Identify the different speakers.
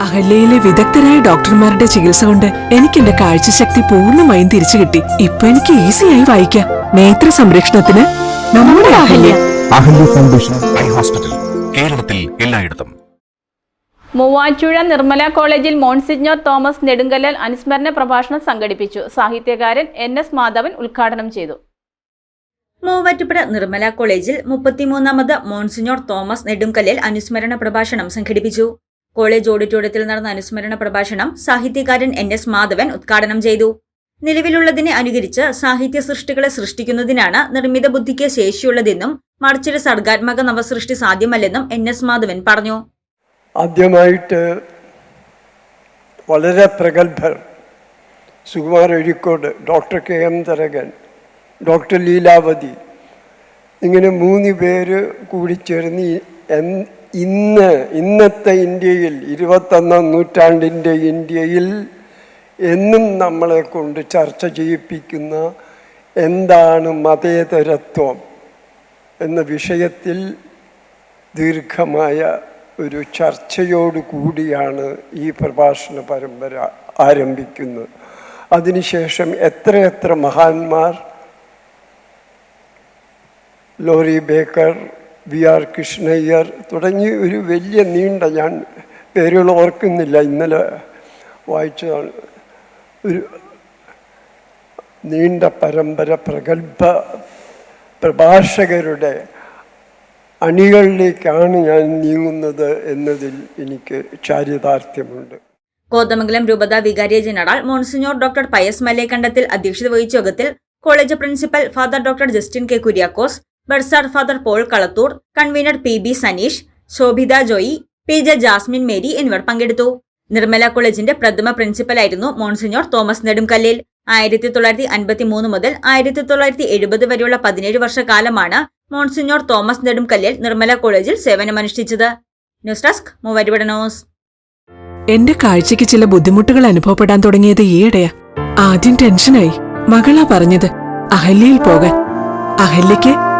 Speaker 1: അഹല്യയിലെ വിദഗ്ധരായ ഡോക്ടർമാരുടെ ചികിത്സ കൊണ്ട് എനിക്ക് എന്റെ കാഴ്ചശക്തി പൂർണമായും തിരിച്ചു കിട്ടി. ഇപ്പൊ എനിക്ക് ഈസിയായി വായിക്കാം. നേത്ര സംരക്ഷണത്തിന് നമ്മുടെ Ahalya.
Speaker 2: Ahalya foundation
Speaker 3: eye hospital കേരളത്തിൽ എല്ലായിടത്തും.
Speaker 4: മൂവാറ്റുഴ നിർമ്മല കോളേജിൽ മോൺസിജ്ഞോ തോമസ് നെടുങ്കല്ലൽ അനുസ്മരണ പ്രഭാഷണം സംഘടിപ്പിച്ചു. സാഹിത്യകാരൻ എൻ എസ് മാധവൻ ഉദ്ഘാടനം ചെയ്തു.
Speaker 5: മൂവാറ്റുപുഴ നിർമ്മല കോളേജിൽ മുപ്പത്തിമൂന്നാമത് മോൺസിഞ്ഞോർ തോമസ് നെടുങ്കല്ലിൽ അനുസ്മരണ പ്രഭാഷണം സംഘടിപ്പിച്ചു. കോളേജ് ഓഡിറ്റോറിയത്തിൽ നടന്ന അനുസ്മരണ പ്രഭാഷണം സാഹിത്യകാരൻ എൻ എസ് മാധവൻ ഉദ്ഘാടനം ചെയ്തു. നിലവിലുള്ളതിനെ അനുകരിച്ച് സാഹിത്യ സൃഷ്ടികളെ സൃഷ്ടിക്കുന്നതിനാണ് നിർമ്മിത ബുദ്ധിക്ക് ശേഷിയുള്ളതെന്നും മറിച്ചൊരു സർഗാത്മക നവസൃഷ്ടി സാധ്യമല്ലെന്നും എൻ എസ് മാധവൻ പറഞ്ഞു.
Speaker 6: ആദ്യമായിട്ട് വളരെ പ്രഗത്ഭർ Sukumar Azhikode doctor K M Tharakan doctor Leelavathi ഇങ്ങനെ മൂന്ന് പേര് കൂടിച്ചേർന്ന് ഈ എൻ- ഇന്ന് ഇന്നത്തെ ഇന്ത്യയിൽ ഇരുപത്തൊന്നാം നൂറ്റാണ്ടിന്റെ ഇന്ത്യയിൽ എന്നും നമ്മളെ കൊണ്ട് ചർച്ച ചെയ്യിപ്പിക്കുന്ന എന്താണ് മതേതരത്വം എന്ന വിഷയത്തിൽ ദീർഘമായ ഒരു ചർച്ചയോട് കൂടിയാണ് ഈ പ്രഭാഷണ പരമ്പര ആരംഭിക്കുന്നത്. അതിനുശേഷം എത്രയെത്ര മഹാന്മാർ Laurie Baker V R Krishna Iyer തുടങ്ങി ഒരു വലിയ നീണ്ട ഞാൻ പേരുകൾ ഓർക്കുന്നില്ല. ഇന്നലെ വായിച്ചതാണ്. ഒരു നീണ്ട പരമ്പര പ്രഗത്ഭ പ്രഭാഷകരുടെ അണികളിലേക്കാണ് ഞാൻ നീങ്ങുന്നത് എന്നതിൽ എനിക്ക് ചാരിതാർത്ഥ്യമുണ്ട്.
Speaker 5: കോതമംഗലം രൂപത വികാരിയ general monsignor doctor Pius Malekandathil അധ്യക്ഷത വഹിച്ച യോഗത്തിൽ college principal father doctor Justin K Kuriakose bursar father Paul Kalathoor convener P B Saneesh Shobhitha Joy P J Jasmine Mary എന്നിവർ പങ്കെടുത്തു. നിർമ്മല കോളേജിന്റെ പ്രഥമ പ്രിൻസിപ്പലായിരുന്നു മോൺസിഞ്ഞോർ തോമസ് നെടുംകല്ലിൽ. ആയിരത്തി തൊള്ളായിരത്തി അൻപത്തി മൂന്ന് മുതൽ ആയിരത്തി തൊള്ളായിരത്തി എഴുപത് വരെയുള്ള പതിനേഴ് വർഷക്കാലമാണ് മോൺസിഞ്ഞോർ തോമസ് നെടുംകല്ലിൽ നിർമ്മല കോളേജിൽ സേവനമനുഷ്ഠിച്ചത്. ന്യൂസ് ഡെസ്ക് മൂവാറ്റുപുഴ
Speaker 1: എന്റെ കാഴ്ചയ്ക്ക് ചില ബുദ്ധിമുട്ടുകൾ അനുഭവപ്പെടാൻ തുടങ്ങിയത് ഈയിടെയാ. ആദ്യം ടെൻഷനായി മകളാ പറഞ്ഞത് അഹല്യയിൽ പോകാൻ. അഹല്യയ്ക്ക്